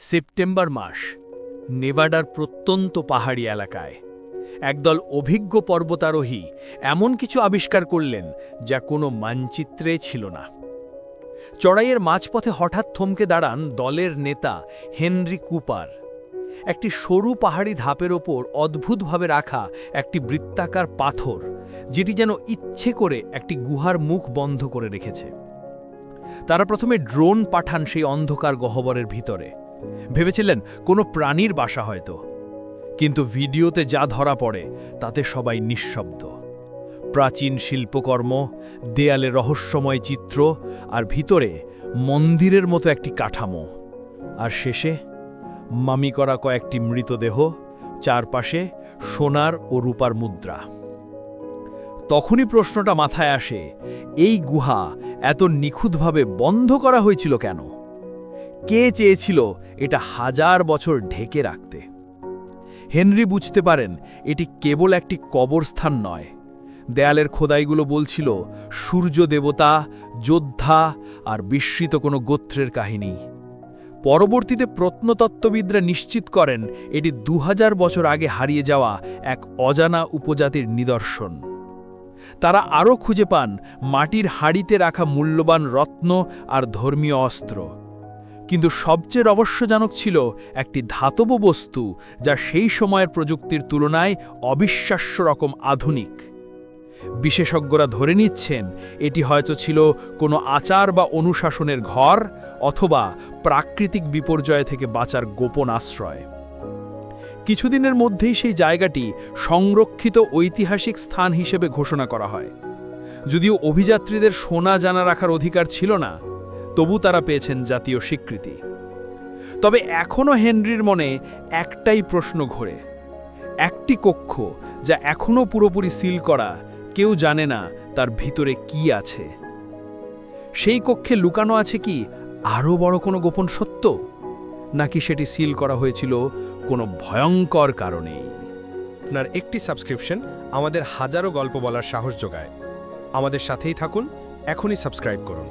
September মাস, নেভাডার প্রত্যন্ত পাহাড়ি এলাকায়। একদল অভিজ্ঞ পর্বতারোহী এমন কিছু আবিষ্কার করলেন যা কোনো মানচিত্রে ছিল না। চড়াইয়ের মাঝপথে হঠাৎ থমকে দাঁড়ান দলের নেতা হেনরি কুপার। একটি সরু পাহাড়ি ধাপের ওপর অদ্ভুতভাবে রাখা একটি বৃত্তাকার পাথর, যেটি যেন ইচ্ছে করে একটি গুহার মুখ বন্ধ করে রেখেছে। তারা প্রথমে ড্রোন পাঠান সেই অন্ধকার গহ্বরের ভিতরে। ভেবেছিলেন কোনো প্রাণীর বাসা হয়তো। কিন্তু ভিডিওতে যা ধরা পড়ে, তাতে সবাই নিঃশব্দ। প্রাচীন শিল্পকর্ম, দেয়ালে রহস্যময় চিত্র আর ভিতরে মন্দিরের মতো একটি কাঠামো। আর শেষে মামি করা কয়েকটি মৃতদেহ, চারপাশে সোনার ও রূপার মুদ্রা। তখনই প্রশ্নটা মাথায় আসে, এই গুহা এত নিখুঁতভাবে বন্ধ করা হয়েছিল কেন? কে চেয়েছিল এটা হাজার বছর ঢেকে রাখতে? হেনরি বুঝতে পারেন, এটি কেবল একটি কবরস্থান নয়। দেয়ালের খোদাইগুলো বলছিল, সূর্য দেবতা, যোদ্ধা আর বিস্মৃত কোনো গোত্রের কাহিনী। পরবর্তীতে প্রত্নতত্ত্ববিদরা নিশ্চিত করেন, এটি দু হাজার বছর আগে হারিয়ে যাওয়া এক অজানা উপজাতির নিদর্শন। তারা আরও খুঁজে পান, মাটির হাড়িতে রাখা মূল্যবান রত্ন আর ধর্মীয় অস্ত্র। কিন্তু সবচেয়ে রহস্যজনক ছিল একটি ধাতব বস্তু যা সেই সময়ের প্রযুক্তির তুলনায় অবিশ্বাস্য রকম আধুনিক। বিশেষজ্ঞরা ধরে নিচ্ছেন এটি হয়তো ছিল কোনো আচার বা অনুশাসনের ঘর অথবা প্রাকৃতিক বিপর্যয় থেকে বাঁচার গোপন আশ্রয়। কিছুদিনের মধ্যেই সেই জায়গাটি সংরক্ষিত ঐতিহাসিক স্থান হিসেবে ঘোষণা করা হয়। যদিও অভিযাত্রীদের সোনা জানা রাখার অধিকার ছিল না তবু তারা পেয়েছেন জাতীয় স্বীকৃতি। তবে এখনও হেনরির মনে একটাই প্রশ্ন ঘোরে। একটি কক্ষ যা এখনও পুরোপুরি সিল করা কেউ জানে না তার ভিতরে কি আছে। সেই কক্ষে লুকানো আছে কি আরও বড় কোনো গোপন সত্য? নাকি সেটি সিল করা হয়েছিল কোনো ভয়ঙ্কর কারণেই? আপনার একটি সাবস্ক্রিপশন আমাদের হাজারো গল্প বলার সাহস যোগায়। আমাদের সাথেই থাকুন, এখনই সাবস্ক্রাইব করুন।